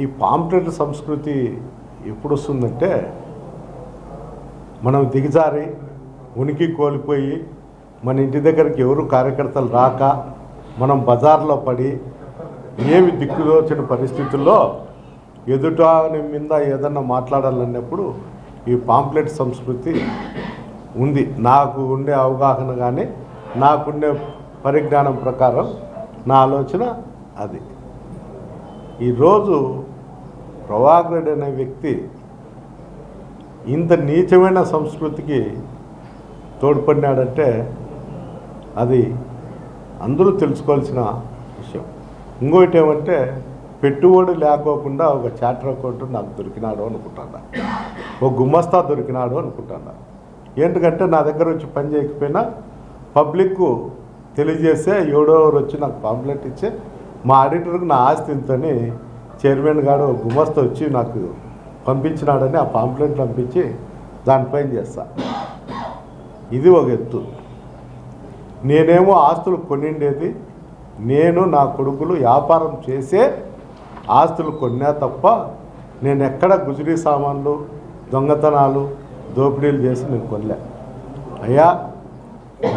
ఈ పాంప్లెట్ సంస్కృతి ఎప్పుడు వస్తుందంటే మనం దిగజారి ఉనికి కోల్పోయి మన ఇంటి దగ్గరికి ఎవరు కార్యకర్తలు రాక మనం బజార్లో పడి ఏమి దిక్కుదోచిన పరిస్థితుల్లో ఎదుట మీద ఏదన్నా మాట్లాడాలన్నప్పుడు ఈ పాంప్లెట్ సంస్కృతి ఉంది. నాకు ఉండే అవగాహన కానీ నాకుండే పరిజ్ఞానం ప్రకారం నా ఆలోచన అది. ఈరోజు ప్రభాకర్ అనే వ్యక్తి ఇంత నీచమైన సంస్కృతికి తోడ్పడినాడంటే అది అందరూ తెలుసుకోవాల్సిన విషయం. ఇంకోటి ఏమంటే పెట్టుబడి లేకోకుండా ఒక చార్టర్ అకౌంట్ నాకు దొరికినాడు అనుకుంటాను ఒక గుమ్మస్తా దొరికినాడు అనుకుంటాను ఏంటంటే నా దగ్గర వచ్చి పని చేయకపోయినా పబ్లిక్కు తెలియజేసే ఏడో వచ్చి నాకు పాంప్లెట్ ఇచ్చే మా ఆడిటర్కి నా ఆస్తి ఇంతని చైర్మన్ గారు గుమస్తా వచ్చి నాకు పంపించినాడని ఆ పాంప్లెట్ పంపించి దానిపైన చేస్తా. ఇది ఒక ఎత్తు. నేనేమో ఆస్తులు కొనిండేది నేను నా కొడుకులు వ్యాపారం చేసే ఆస్తులు కొన్నా తప్ప నేను ఎక్కడ గుజరీ సామాన్లు దొంగతనాలు దోపిడీలు చేసి నేను కొనలే. అయ్యా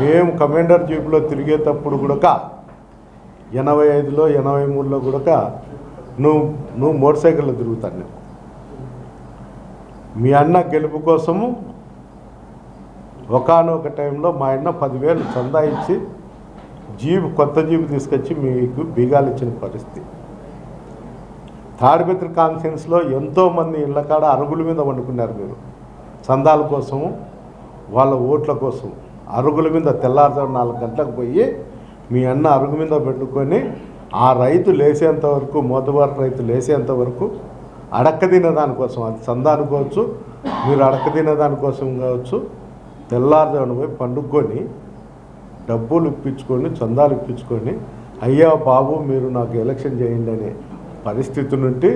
మేము కమాండర్ జీపులో తిరిగేటప్పుడు కూడా ఎనభై ఐదులో ఎనభై మూడులో కూడా నువ్వు నువ్వు మోటార్ సైకిల్లో తిరుగుతాను నేను. మీ అన్న గెలుపు కోసము ఒకనొక టైంలో మా అన్న పదివేలు చందా ఇచ్చి జీబు కొత్త జీబు తీసుకొచ్చి మీకు బీగాలు ఇచ్చిన పరిస్థితి. తాడిపత్రి కాన్ఫరెన్స్లో ఎంతోమంది ఇళ్ళ కాడ అరుగుల మీద వండుకున్నారు మీరు. చందాల కోసము వాళ్ళ ఓట్ల కోసం అరుగుల మీద తెల్లారుజాము నాలుగు గంటలకు పోయి మీ అన్న అరుగు మీద పెట్టుకొని ఆ రైతు లేసేంత వరకు మోతబారు రైతు లేసేంత వరకు అడక్కదిన దానికోసం అది చందా అనుకోవచ్చు మీరు అడక్కదిన దానికోసం కావచ్చు తెల్లారుజామున పోయి పండుకొని డబ్బులు ఇప్పించుకొని చందాలు ఇప్పించుకొని అయ్యా బాబు మీరు నాకు ఎలక్షన్ చేయండి అనే పరిస్థితి నుండి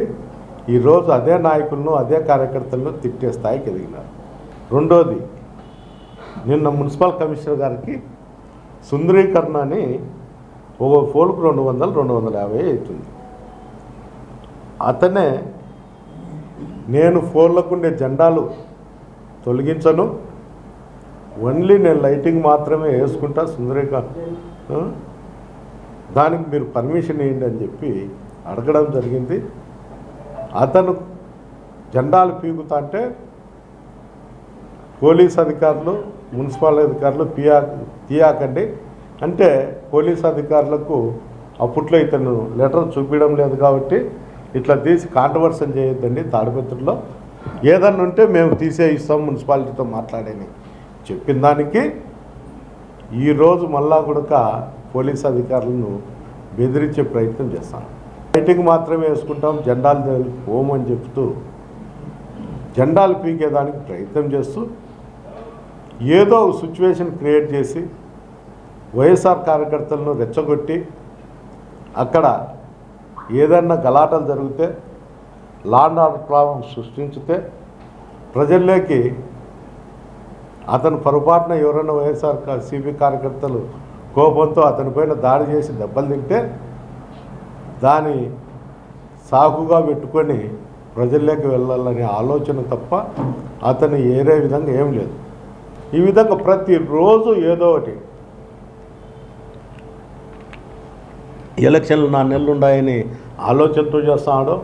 ఈరోజు అదే నాయకులను అదే కార్యకర్తలను తిట్టే స్థాయికి ఎదిగినారు. రెండోది నిన్న మున్సిపల్ కమిషనర్ గారికి సుందరీకరణ అని ఒక్కో ఫోల్కు రెండు వందలు రెండు వందల యాభై అవుతుంది. అతనే నేను ఫోన్లకు ఉండే జెండాలు తొలగించను. ఓన్లీ నేను లైటింగ్ మాత్రమే వేసుకుంటా సుందరీకరణ దానికి మీరు పర్మిషన్ ఇవ్వండి అని చెప్పి అడగడం జరిగింది. అతను జెండాలు పీకుతా అంటే పోలీస్ అధికారులు మున్సిపల్ అధికారులు పియా తీయాకండి. అంటే పోలీస్ అధికారులకు అప్పట్లో ఇతను లెటర్ చూపించడం లేదు కాబట్టి ఇట్లా తీసి కాంట్రవర్సన్ చేయొద్దండి తాడిపత్రిలో. ఏదన్నా ఉంటే మేము తీసే ఇస్తాం మున్సిపాలిటీతో మాట్లాడని. చెప్పిన దానికి ఈరోజు మళ్ళా కూడా పోలీస్ అధికారులను బెదిరించే ప్రయత్నం చేస్తాం. లైటింగ్ మాత్రమే వేసుకుంటాం జెండాలు పోము పోమని చెప్తూ జెండాలు పీకేదానికి ప్రయత్నం చేస్తూ ఏదో ఒక సిచ్యువేషన్ క్రియేట్ చేసి వైఎస్ఆర్ కార్యకర్తలను రెచ్చగొట్టి అక్కడ ఏదన్నా గలాటలు జరిగితే లాండ్ ఆర్డర్ ప్రాబ్లం సృష్టించితే ప్రజల్లోకి అతను పొరపాటున ఎవరైనా వైఎస్ఆర్ సిపి కార్యకర్తలు కోపంతో అతనిపైన దాడి చేసి దెబ్బలు తింటే దాని సాకుగా పెట్టుకొని ప్రజల్లోకి వెళ్ళాలనే ఆలోచన తప్ప అతను ఏరే విధంగా ఏం లేదు. ఈ విధంగా ప్రతిరోజు ఏదో ఒకటి ఎలక్షన్లు నా నెలలు ఉన్నాయని ఆలోచనతో చేస్తున్నాడు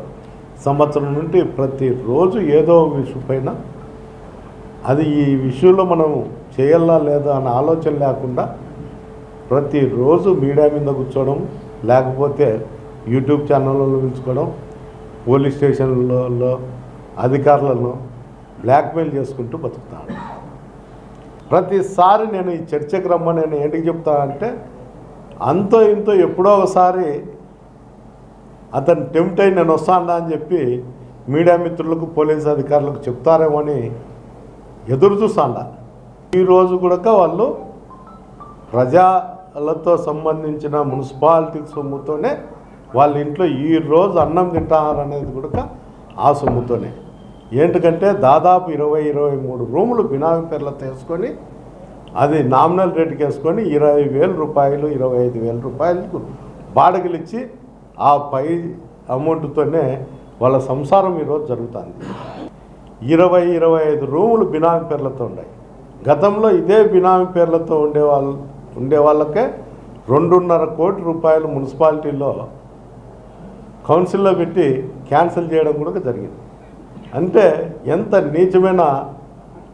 సంవత్సరం నుండి ప్రతిరోజు ఏదో ఒక విషయం పైన. అది ఈ విషయంలో మనం చేయాలా లేదా అన్న ఆలోచన లేకుండా ప్రతిరోజు మీడియా మీద కూర్చోవడం లేకపోతే యూట్యూబ్ ఛానళ్ళలో పిలుచుకోవడం పోలీస్ స్టేషన్లలో అధికారులను బ్లాక్మెయిల్ చేసుకుంటూ బతుకుతాడు. ప్రతిసారి నేను ఈ చర్చకు రమ్మని నేను ఏంటికి చెప్తానంటే అంతో ఇంతో ఎప్పుడో ఒకసారి అతను టెంప్ట్ అయి నేను వస్తానా అని చెప్పి మీడియా మిత్రులకు పోలీస్ అధికారులకు చెప్తారేమో అని ఎదురు చూస్తాండా. ఈరోజు కూడా వాళ్ళు ప్రజలతో సంబంధించిన మున్సిపాలిటీ సొమ్ముతోనే వాళ్ళ ఇంట్లో ఈ రోజు అన్నం తింటారనేది కూడా ఆ సొమ్ముతోనే. ఏంటంటే దాదాపు ఇరవై ఇరవై మూడు రూములు బినామీ పేర్లతో వేసుకొని అది నామినల్ రేటుకి వేసుకొని ఇరవై వేల రూపాయలు ఇరవై ఐదు వేల రూపాయలకు బాడగలు ఇచ్చి ఆ పై అమౌంట్తోనే వాళ్ళ సంసారం ఈరోజు జరుగుతుంది. ఇరవై ఇరవై ఐదు రూములు బినామీ పేర్లతో ఉన్నాయి. గతంలో ఇదే బినామీ పేర్లతో ఉండే వాళ్ళు ఉండే వాళ్ళకే రెండున్నర కోటి రూపాయలు మున్సిపాలిటీలో కౌన్సిల్లో పెట్టి క్యాన్సిల్ చేయడం కూడా జరిగింది. అంటే ఎంత నీచమైన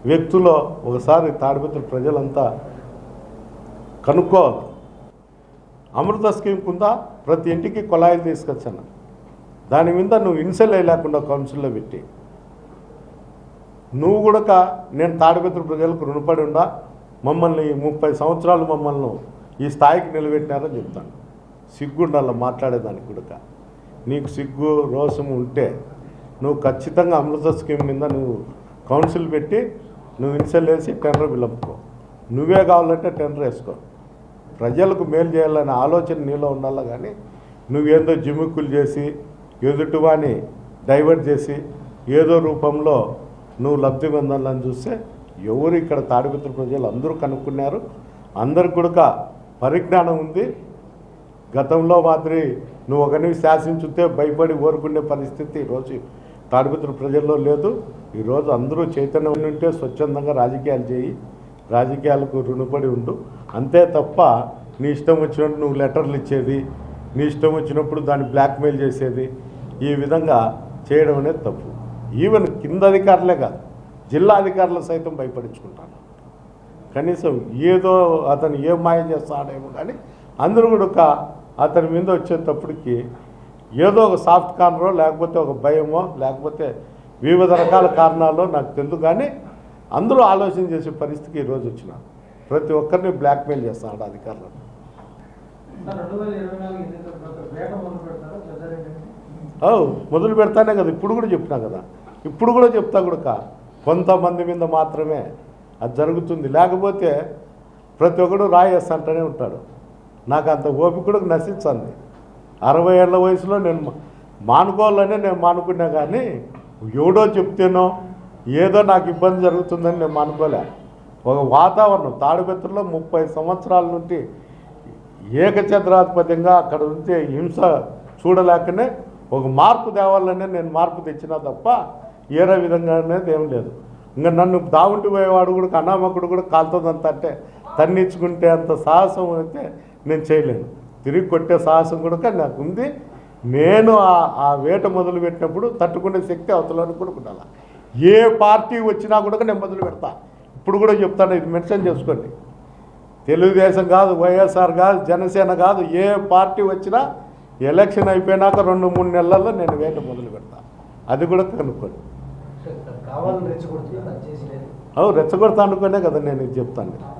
వ్యక్తులో ఒకసారి తాడిపత్రి ప్రజలంతా కనుక్కోవాలి అమృత స్కీమ్ కింద ప్రతి ఇంటికి కుళాయిలు తీసుకొచ్చాను. దాని మీద నువ్వు ఇన్సెల్ లేకుండా కౌన్సిల్లో పెట్టి. నువ్వు కూడా నేను తాడిపత్రి ప్రజలకు రుణపడి ఉండా మమ్మల్ని ముప్పై సంవత్సరాలు మమ్మల్ని ఈ స్థాయికి నిలబెట్టినారని చెప్తాను. సిగ్గుండాల మాట్లాడేదానికి కూడా నీకు సిగ్గు రోషం ఉంటే నువ్వు ఖచ్చితంగా అమృత స్కీమ్ మీద నువ్వు కౌన్సిల్ పెట్టి నువ్వు ఇన్సెల్ వేసి టెండర్ విలుపుకో నువ్వే కావాలంటే టెండర్ వేసుకో. ప్రజలకు మేలు చేయాలనే ఆలోచన నీలో ఉండాలి కానీ నువ్వేందో జిమ్మిక్కులు చేసి ఎదుటివాని డైవర్ట్ చేసి ఏదో రూపంలో నువ్వు లబ్ధి పొందాలని చూస్తే ఎవరు ఇక్కడ తాడిపత్రి ప్రజలు అందరూ కనుక్కున్నారు. అందరు కూడా పరిజ్ఞానం ఉంది. గతంలో మాదిరి నువ్వు ఒకరిని శాసించుతే భయపడి ఓరుకునే పరిస్థితి ఈరోజు తాడిపత్రి ప్రజల్లో లేదు. ఈరోజు అందరూ చైతన్యం ఉంటే స్వచ్ఛందంగా రాజకీయాలు చేయి రాజకీయాలకు రుణపడి ఉండు. అంతే తప్ప నీ ఇష్టం వచ్చినట్టు నువ్వు లెటర్లు ఇచ్చేది నీ ఇష్టం వచ్చినప్పుడు దాన్ని బ్లాక్మెయిల్ చేసేది ఈ విధంగా చేయడం అనేది తప్పు. ఈవెన్ కింద అధికారులే కాదు జిల్లా అధికారులు సైతం భయపడించుకుంటాను కనీసం ఏదో అతను ఏ మాయం చేస్తాడేమో కానీ అందరూ కూడా ఒక అతని మీద వచ్చేటప్పటికి ఏదో ఒక సాఫ్ట్ కార్నరో లేకపోతే ఒక భయమో లేకపోతే వివిధ రకాల కారణాలు నాకు తెలుసు కానీ అందరూ ఆలోచన చేసే పరిస్థితికి ఈరోజు వచ్చిన ప్రతి ఒక్కరిని బ్లాక్మెయిల్ చేస్తాడు అధికారులు సార్ రెండు వేల ఇరవై నాలుగు ఎన్నికల తర్వాత వేట మొదలు పెడతానే కదా ఇప్పుడు కూడా చెప్తున్నా కదా. ఇప్పుడు కూడా చెప్తా కూడా కొంతమంది మీద మాత్రమే అది జరుగుతుంది. లేకపోతే ప్రతి ఒక్కడు రాయేస్తంటూనే ఉంటాడు. నాకు అంత ఓపిక కూడా నశించింది. అరవై ఏళ్ళ వయసులో నేను మానుకోవాలనే నేను మానుకున్నా కానీ ఎవడో చెప్తేనో ఏదో నాకు ఇబ్బంది జరుగుతుందని నేను అనుకోలే. ఒక వాతావరణం తాడిపత్రిలో ముప్పై సంవత్సరాల నుండి ఏకఛత్రాధిపత్యంగా అక్కడ ఉంటే హింస చూడలేకనే ఒక మార్పు తేవాలనే నేను మార్పు తెచ్చినా తప్ప ఏరే విధంగా అనేది ఏం లేదు. ఇంకా నన్ను దావుంటి పోయేవాడు కూడా అనామకుడు కూడా కాలుతుందంత అంటే తన్నించుకుంటే అంత సాహసం అయితే నేను చేయలేను. తిరిగి కొట్టే సాహసం కూడా నాకు ఉంది. నేను ఆ- వేట మొదలు పెట్టినప్పుడు తట్టుకునే శక్తి అవతలని కూడా ఉండాలి. ఏ పార్టీ వచ్చినా కూడా నేను మొదలు పెడతా. ఇప్పుడు కూడా చెప్తాను ఇది మెన్షన్ చేసుకోండి. తెలుగుదేశం కాదు వైఎస్ఆర్ కాదు జనసేన కాదు ఏ పార్టీ వచ్చినా ఎలక్షన్ అయిపోయినాక రెండు మూడు నెలల్లో నేను వేట మొదలు పెడతా. అది కూడా కనుక్కోండి. అవు రెచ్చగొడతా అనుకునే కదా నేను ఇది చెప్తాను.